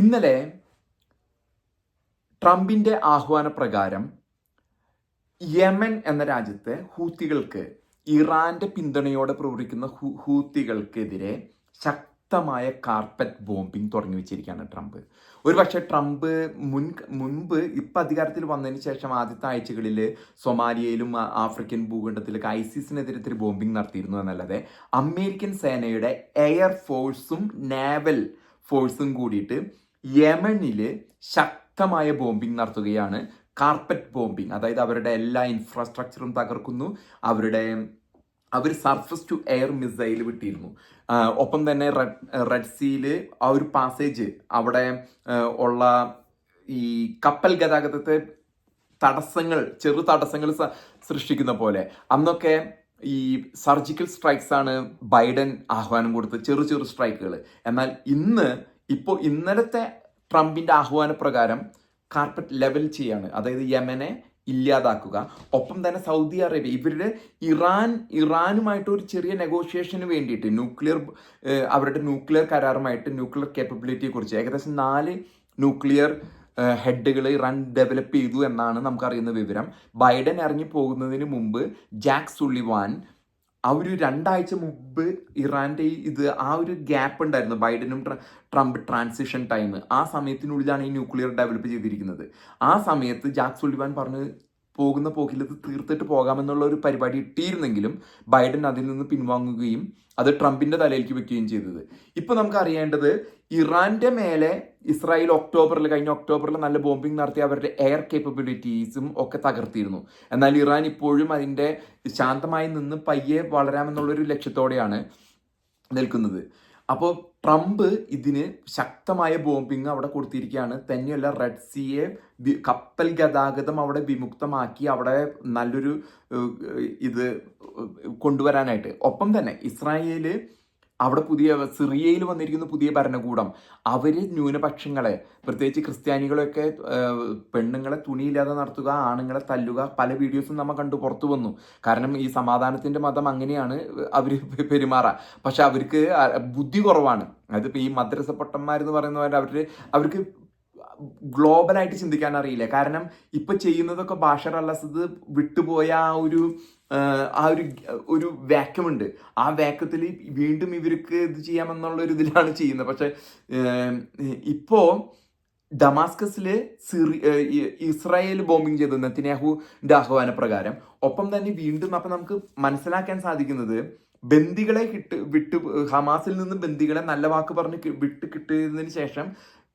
ഇന്നലെ ട്രംപിന്റെ ആഹ്വാനപ്രകാരം യമൻ എന്ന രാജ്യത്തെ ഹൂത്തികൾക്ക് ഇറാന്റെ പിന്തുണയോടെ പ്രവർത്തിക്കുന്ന ഹൂത്തികൾക്കെതിരെ ശക്തമായ കാർപ്പറ്റ് ബോംബിംഗ് തുടങ്ങി വെച്ചിരിക്കുകയാണ് ട്രംപ്. ഒരുപക്ഷെ ട്രംപ് മുൻ മുൻപ് ഇപ്പം അധികാരത്തിൽ വന്നതിന് ശേഷം ആദ്യത്തെ ആഴ്ചകളിൽ സൊമാലിയയിലും ആഫ്രിക്കൻ ഭൂഖണ്ഡത്തിലൊക്കെ ഐസിസിനെതിരെ ഒരു ബോംബിംഗ് നടത്തിയിരുന്നു എന്നല്ലാതെ അമേരിക്കൻ സേനയുടെ എയർ ഫോഴ്സും നേവൽ ഫോഴ്സും കൂടിയിട്ട് യമനിൽ ശക്തമായ ബോംബിംഗ് നടത്തുകയാണ്. കാർപ്പറ്റ് ബോംബിംഗ് അതായത് അവരുടെ എല്ലാ ഇൻഫ്രാസ്ട്രക്ചറും തകർക്കുന്നു. അവരുടെ അവർ സർഫസ് ടു എയർ മിസൈൽ വിട്ടിരുന്നു. ഒപ്പം തന്നെ റെഡ് റെഡ് സീയിൽ ആ ഒരു പാസേജ് അവിടെ ഉള്ള ഈ കപ്പൽ ഗതാഗതത്തെ തടസ്സങ്ങൾ ചെറു തടസ്സങ്ങൾ സൃഷ്ടിക്കുന്ന പോലെ. അന്നൊക്കെ ഈ സർജിക്കൽ സ്ട്രൈക്സ് ആണ് ബൈഡൻ ആഹ്വാനം കൊടുത്തത് ചെറു ചെറു സ്ട്രൈക്കുകൾ എന്നാൽ ഇന്ന് ഇപ്പോൾ ഇന്നലത്തെ ട്രംപിന്റെ ആഹ്വാന പ്രകാരം കാർപ്പറ്റ് ലെവൽ ചെയ്യാണ്. അതായത് യമനെ ഇല്ലാതാക്കുക. ഒപ്പം തന്നെ സൗദി അറേബ്യ. ഇവരുടെ ഇറാൻ ഇറാനുമായിട്ട് ഒരു ചെറിയ നെഗോഷിയേഷന് വേണ്ടിയിട്ട് ന്യൂക്ലിയർ അവരുടെ ന്യൂക്ലിയർ കരാറുമായിട്ട് ന്യൂക്ലിയർ കേപ്പബിലിറ്റിയെ കുറിച്ച് ഏകദേശം നാല് ന്യൂക്ലിയർ ഹെഡുകൾ ഇറാൻ ഡെവലപ്പ് ചെയ്തു എന്നാണ് നമുക്കറിയുന്ന വിവരം. ബൈഡൻ ഇറങ്ങി പോകുന്നതിന് മുമ്പ് ജാക്ക് സുള്ളിവാൻ ആ ഒരു രണ്ടാഴ്ച മുമ്പ് ഇറാന്റെ ഇത് ആ ഒരു ഗ്യാപ്പ് ഉണ്ടായിരുന്നു ബൈഡനും ട്ര- ട്രംപ് ട്രാൻസിഷൻ ടൈം ആ സമയത്തിനുള്ളിലാണ് ഈ ന്യൂക്ലിയർ ഡെവലപ്പ് ചെയ്തിരിക്കുന്നത്. ആ സമയത്ത് ജാക്ക് സുലിവാൻ പറഞ്ഞ് പോകുന്ന പോക്കിൽ ഇത് തീർത്തിട്ട് പോകാമെന്നുള്ള ഒരു പരിപാടി ഇട്ടിരുന്നെങ്കിലും ബൈഡൻ അതിൽ നിന്ന് പിൻവാങ്ങുകയും അത് ട്രംപിന്റെ തലയിലേക്ക് വെക്കുകയും ചെയ്തത്. ഇപ്പൊ നമുക്ക് അറിയേണ്ടത് ഇറാന്റെ മേലെ ഇസ്രായേൽ ഒക്ടോബറിൽ കഴിഞ്ഞ ഒക്ടോബറിൽ നല്ല ബോംബിംഗ് നടത്തി അവരുടെ എയർ കേപ്പബിലിറ്റീസും ഒക്കെ തകർത്തിരുന്നു. എന്നാൽ ഇറാൻ ഇപ്പോഴും അതിന്റെ ശാന്തമായി നിന്ന് പയ്യെ വളരാമെന്നുള്ളൊരു ലക്ഷ്യത്തോടെയാണ് നിൽക്കുന്നത്. അപ്പോൾ ട്രംപ് ഇതിന് ശക്തമായ ബോംബിങ് അവിടെ കൊടുത്തിരിക്കുകയാണ്. തന്നെയല്ല റെഡ് സിയെ കപ്പൽ ഗതാഗതം അവിടെ വിമുക്തമാക്കി അവിടെ നല്ലൊരു ഇത് കൊണ്ടുവരാനായിട്ട്. ഒപ്പം തന്നെ ഇസ്രായേൽ അവിടെ പുതിയ സിറിയയിൽ വന്നിരിക്കുന്ന പുതിയ ഭരണകൂടം. അവർ ന്യൂനപക്ഷങ്ങളെ പ്രത്യേകിച്ച് ക്രിസ്ത്യാനികളെയൊക്കെ പെണ്ണുങ്ങളെ തുണിയില്ലാതെ നടത്തുക ആണുങ്ങളെ തല്ലുക പല വീഡിയോസും നമ്മൾ കണ്ടു പുറത്തു വന്നു. കാരണം ഈ സമാധാനത്തിന്റെ മതം അങ്ങനെയാണ് അവർ പെരുമാറുക പക്ഷെ അവർക്ക് ബുദ്ധി കുറവാണ്. അതിപ്പോൾ ഈ മദ്രസ പൊട്ടന്മാരെന്ന് പറയുന്നവർ അവർ അവർക്ക് ഗ്ലോബലായിട്ട് ചിന്തിക്കാൻ അറിയില്ല. കാരണം ഇപ്പൊ ചെയ്യുന്നതൊക്കെ ബാഷർ അൽ വിട്ടുപോയ ആ ഒരു ആ, ഒരു ഒരു വാക്യമുണ്ട്. ആ വാക്യത്തിൽ വീണ്ടും ഇവർക്ക് ഇത് ചെയ്യാമെന്നുള്ള ഒരു ഇതിലാണ് ചെയ്യുന്നത്. പക്ഷെ ഇപ്പോൾ ഇപ്പോ ഡമാസ്കസിൽ സിറി ഇസ്രായേൽ ബോംബിങ് ചെയ്തു. നെത്തിനാഹുവിന്റെ ആഹ്വാന പ്രകാരം. ഒപ്പം തന്നെ വീണ്ടും അപ്പൊ നമുക്ക് മനസ്സിലാക്കാൻ സാധിക്കുന്നത് ബന്ദികളെ കിട്ട് വിട്ട് ഹമാസിൽ നിന്ന് ബന്ദികളെ നല്ല വാക്ക് പറഞ്ഞ് വിട്ട് കിട്ടിയതിന് ശേഷം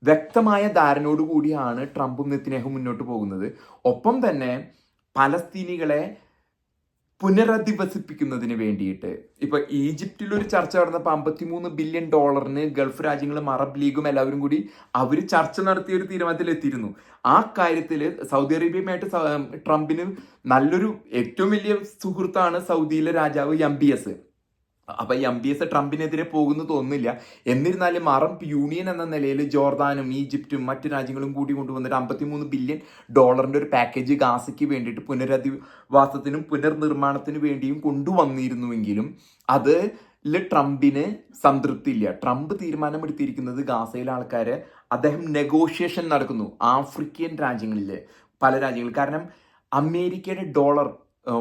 വ്യക്തമായ ധാരണയോടുകൂടിയാണ് ട്രംപും നെത്തിനേഹും മുന്നോട്ട് പോകുന്നത്. ഒപ്പം തന്നെ പലസ്തീനികളെ പുനരധിവസിപ്പിക്കുന്നതിന് വേണ്ടിയിട്ട്. ഇപ്പൊ ഈജിപ്തിൽ ഒരു ചർച്ച നടന്നപ്പോൾ അമ്പത്തിമൂന്ന് ബില്യൺ ഡോളറിന് ഗൾഫ് രാജ്യങ്ങളും അറബ് ലീഗും എല്ലാവരും കൂടി അവർ ചർച്ച നടത്തിയ ഒരു തീരുമാനത്തിൽ എത്തിയിരുന്നു ആ കാര്യത്തിൽ സൗദി അറേബ്യയുമായിട്ട് ട്രംപിന് നല്ലൊരു ഏറ്റവും വലിയ സുഹൃത്താണ് സൗദിയിലെ രാജാവ് എം ബി എസ്. അപ്പൊ ഈ എം ബി എസ് ട്രംപിനെതിരെ പോകുന്നു തോന്നുന്നില്ല. എന്നിരുന്നാലും അറബ് യൂണിയൻ എന്ന നിലയിൽ ജോർദാനും ഈജിപ്തും മറ്റു രാജ്യങ്ങളും കൂടി കൊണ്ടുവന്നിട്ട് അമ്പത്തിമൂന്ന് ബില്യൺ ഡോളറിന്റെ ഒരു പാക്കേജ് ഗാസയ്ക്ക് വേണ്ടിയിട്ട് പുനരധിവാസത്തിനും പുനർനിർമ്മാണത്തിനു വേണ്ടിയും കൊണ്ടുവന്നിരുന്നുവെങ്കിലും അത് ട്രംപിന് സംതൃപ്തിയില്ല. ട്രംപ് തീരുമാനമെടുത്തിരിക്കുന്നത് ഗാസയിലെ ആൾക്കാരെ അദ്ദേഹം നെഗോഷിയേഷൻ നടക്കുന്നു. ആഫ്രിക്കൻ രാജ്യങ്ങളിൽ പല രാജ്യങ്ങളിൽ കാരണം അമേരിക്കയുടെ ഡോളർ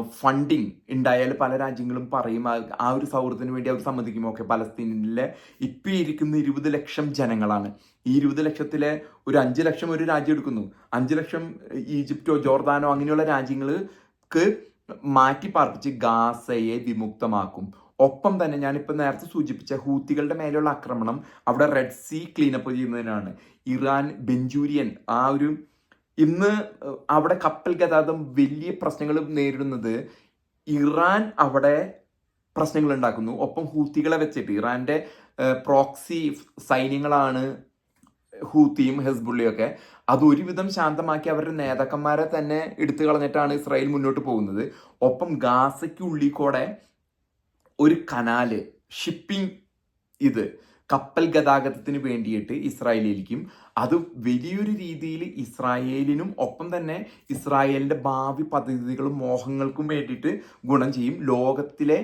ഫണ്ടിങ് ഉണ്ടായാൽ പല രാജ്യങ്ങളും പറയും ആ- ഒരു സൗഹൃദത്തിന് വേണ്ടി അവർ സമ്മതിക്കും ഓക്കെ പലസ്തീനിലെ ഇപ്പം ഇരിക്കുന്ന ഇരുപത് ലക്ഷം ജനങ്ങളാണ്. ഈ ഇരുപത് ലക്ഷത്തിലെ ഒരു അഞ്ച് ലക്ഷം ഒരു രാജ്യം എടുക്കുന്നു. അഞ്ച് ലക്ഷം ഈജിപ്റ്റോ ജോർദാനോ അങ്ങനെയുള്ള രാജ്യങ്ങൾക്ക് മാറ്റി പാർപ്പിച്ച് ഗാസയെ വിമുക്തമാക്കും. ഒപ്പം തന്നെ ഞാനിപ്പോൾ നേരത്തെ സൂചിപ്പിച്ച ഹൂത്തികളുടെ മേലെയുള്ള ആക്രമണം അവിടെ റെഡ് സീ ക്ലീനപ്പ് ചെയ്യുന്നതിനാണ്. ഇറാൻ ബെഞ്ചൂരിയൻ ആ ഒരു ഇന്ന് അവിടെ കപ്പൽ ഗതാഗതം വലിയ പ്രശ്നങ്ങൾ നേരിടുന്നത് ഇറാൻ അവിടെ പ്രശ്നങ്ങൾ ഉണ്ടാക്കുന്നു. ഒപ്പം ഹൂത്തികളെ വെച്ചിട്ട്. ഇറാന്റെ പ്രോക്സി സൈന്യങ്ങളാണ് ഹൂത്തിയും ഹെസ്ബുള്ളിയും ഒക്കെ. അത് ഒരുവിധം ശാന്തമാക്കി അവരുടെ നേതാക്കന്മാരെ തന്നെ എടുത്തു കളഞ്ഞിട്ടാണ് ഇസ്രായേൽ മുന്നോട്ട് പോകുന്നത്. ഒപ്പം ഗാസയ്ക്കുള്ളിൽ കൂടെ ഒരു കനാല് ഷിപ്പിംഗ് ഇത് കപ്പൽ ഗതാഗതത്തിന് വേണ്ടിയിട്ട് ഇസ്രായേലിലേക്കും അത് വലിയൊരു രീതിയിൽ ഇസ്രായേലിനും ഒപ്പം തന്നെ ഇസ്രായേലിന്റെ ഭാവി പദ്ധതികളും മോഹങ്ങൾക്കും വേണ്ടിയിട്ട് ഗുണം ചെയ്യും. ലോകത്തിലെ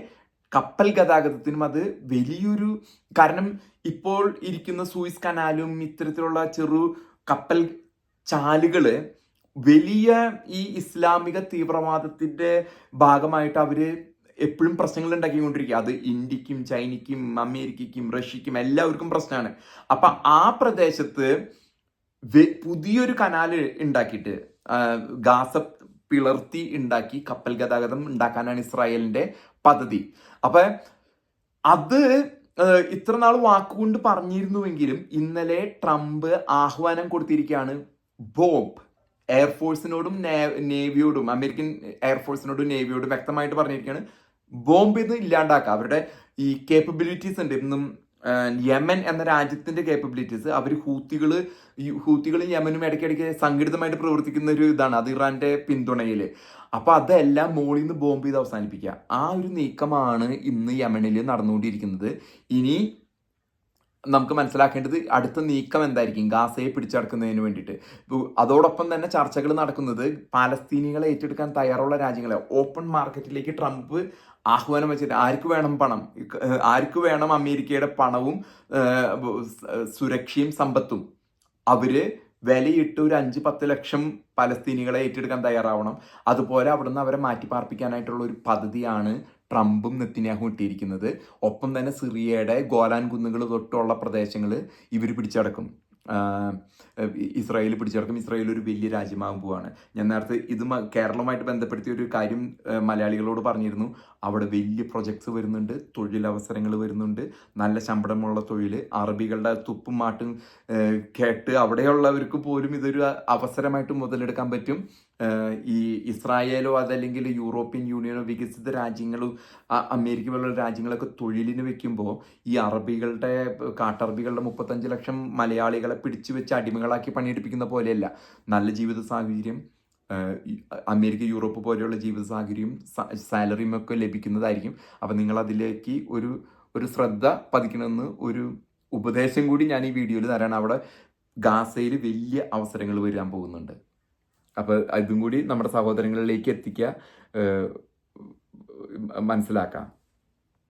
കപ്പൽ ഗതാഗതത്തിനും അത് വലിയൊരു കാരണം. ഇപ്പോൾ ഇരിക്കുന്ന സൂയിസ് കനാലും ഇത്തരത്തിലുള്ള ചെറു കപ്പൽ ചാലുകൾ വലിയ ഈ ഇസ്ലാമിക തീവ്രവാദത്തിന്റെ ഭാഗമായിട്ട് അവർ എപ്പോഴും പ്രശ്നങ്ങൾ ഉണ്ടാക്കിക്കൊണ്ടിരിക്കുക. അത് ഇന്ത്യക്കും ചൈനയ്ക്കും അമേരിക്കയ്ക്കും റഷ്യക്കും എല്ലാവർക്കും പ്രശ്നമാണ്. അപ്പൊ ആ പ്രദേശത്ത് പുതിയൊരു കനാല് ഉണ്ടാക്കിയിട്ട് ഗാസ പിളർത്തി ഉണ്ടാക്കി കപ്പൽ ഗതാഗതം ഉണ്ടാക്കാനാണ് ഇസ്രായേലിന്റെ പദ്ധതി. അപ്പൊ അത് ഇത്ര നാൾ വാക്കുകൊണ്ട് പറഞ്ഞിരുന്നുവെങ്കിലും ഇന്നലെ ട്രംപ് ആഹ്വാനം കൊടുത്തിരിക്കുകയാണ് ബോംബ്. എയർഫോഴ്സിനോടും നേവിയോടും അമേരിക്കൻ എയർഫോഴ്സിനോടും നേവിയോടും വ്യക്തമായിട്ട് പറഞ്ഞിരിക്കുകയാണ് ബോംബ് ഇല്ലാണ്ടാക്കുക അവരുടെ ഈ കേപ്പബിലിറ്റീസ് ഉണ്ട്. ഇന്നും യമൻ എന്ന രാജ്യത്തിന്റെ കേപ്പബിലിറ്റീസ് അവർ ഹൂത്തികൾ ഈ ഹൂത്തികളും യമനും ഇടയ്ക്കിടയ്ക്ക് സംഘടിതമായിട്ട് പ്രവർത്തിക്കുന്ന ഒരു ഇതാണ്. അത് ഇറാന്റെ പിന്തുണയിൽ അപ്പോൾ അതെല്ലാം മോളിൽ നിന്ന് ബോംബ് ചെയ്ത് അവസാനിപ്പിക്കുക. ആ ഒരു നീക്കമാണ് ഇന്ന് യമനിൽ നടന്നുകൊണ്ടിരിക്കുന്നത്. ഇനി നമുക്ക് മനസ്സിലാക്കേണ്ടത് അടുത്ത നീക്കം എന്തായിരിക്കും? ഗാസയെ പിടിച്ചടക്കുന്നതിന് വേണ്ടിയിട്ട്. അതോടൊപ്പം തന്നെ ചർച്ചകൾ നടക്കുന്നത് പാലസ്തീനികളെ ഏറ്റെടുക്കാൻ തയ്യാറുള്ള രാജ്യങ്ങളെ. ഓപ്പൺ മാർക്കറ്റിലേക്ക് ട്രംപ് ആഹ്വാനം വെച്ചിട്ട് ആർക്ക് വേണം പണം? ആർക്ക് വേണം അമേരിക്കയുടെ പണവും സുരക്ഷയും സമ്പത്തും? അവർ വിലയിട്ട് ഒരു അഞ്ച് പത്ത് ലക്ഷം പലസ്തീനികളെ ഏറ്റെടുക്കാൻ തയ്യാറാവണം. അതുപോലെ അവിടുന്ന് അവരെ മാറ്റി പാർപ്പിക്കാനായിട്ടുള്ള ഒരു പദ്ധതിയാണ് ട്രംപും നെത്തിന്യാഹും ഇട്ടിരിക്കുന്നത്. ഒപ്പം തന്നെ സിറിയയുടെ ഗോലാൻ കുന്നുകൾ തൊട്ടുള്ള പ്രദേശങ്ങൾ ഇവർ പിടിച്ചടക്കും ഇസ്രായേൽ പിടിച്ചടക്കും ഇസ്രായേൽ ഒരു വലിയ രാജ്യമാകാൻ പോവാണ്. ഞാൻ നേരത്തെ ഇത് കേരളമായിട്ട് ബന്ധപ്പെടുത്തിയ ഒരു കാര്യം മലയാളികളോട് പറഞ്ഞിരുന്നു. അവിടെ വലിയ പ്രൊജക്ട്സ് വരുന്നുണ്ട് തൊഴിലവസരങ്ങൾ വരുന്നുണ്ട്. നല്ല ശമ്പളമുള്ള തൊഴിൽ അറബികളുടെ തുപ്പും മാട്ടും കേട്ട് അവിടെയുള്ളവർക്ക് പോലും ഇതൊരു അവസരമായിട്ട് മുതലെടുക്കാൻ പറ്റും. ഈ ഇസ്രായേലോ അതല്ലെങ്കിൽ യൂറോപ്യൻ യൂണിയനോ വികസിത രാജ്യങ്ങളോ അമേരിക്ക പോലുള്ള രാജ്യങ്ങളൊക്കെ തൊഴിലിന് വെക്കുമ്പോൾ ഈ അറബികളുടെ കാട്ടറബികളുടെ മുപ്പത്തഞ്ച് ലക്ഷം മലയാളികളെ പിടിച്ചു വെച്ച് അടിമകളാക്കി പണിയെടുപ്പിക്കുന്ന പോലെയല്ല. നല്ല ജീവിത സാഹചര്യം അമേരിക്ക യൂറോപ്പ് പോലെയുള്ള ജീവിത സാഹചര്യം സാലറിയും ഒക്കെ ലഭിക്കുന്നതായിരിക്കും. അപ്പം നിങ്ങൾ അതിലേക്ക് ഒരു ഒരു ശ്രദ്ധ പതിക്കണമെന്ന് ഒരു ഉപദേശം കൂടി ഞാൻ ഈ വീഡിയോയിൽ തരാണ്. അവിടെ ഗാസയിൽ വലിയ അവസരങ്ങൾ വരാൻ പോകുന്നുണ്ട്. അപ്പോൾ ഇതും കൂടി നമ്മുടെ സഹോദരങ്ങളിലേക്ക് എത്തിക്കുക മനസ്സിലാക്കാം.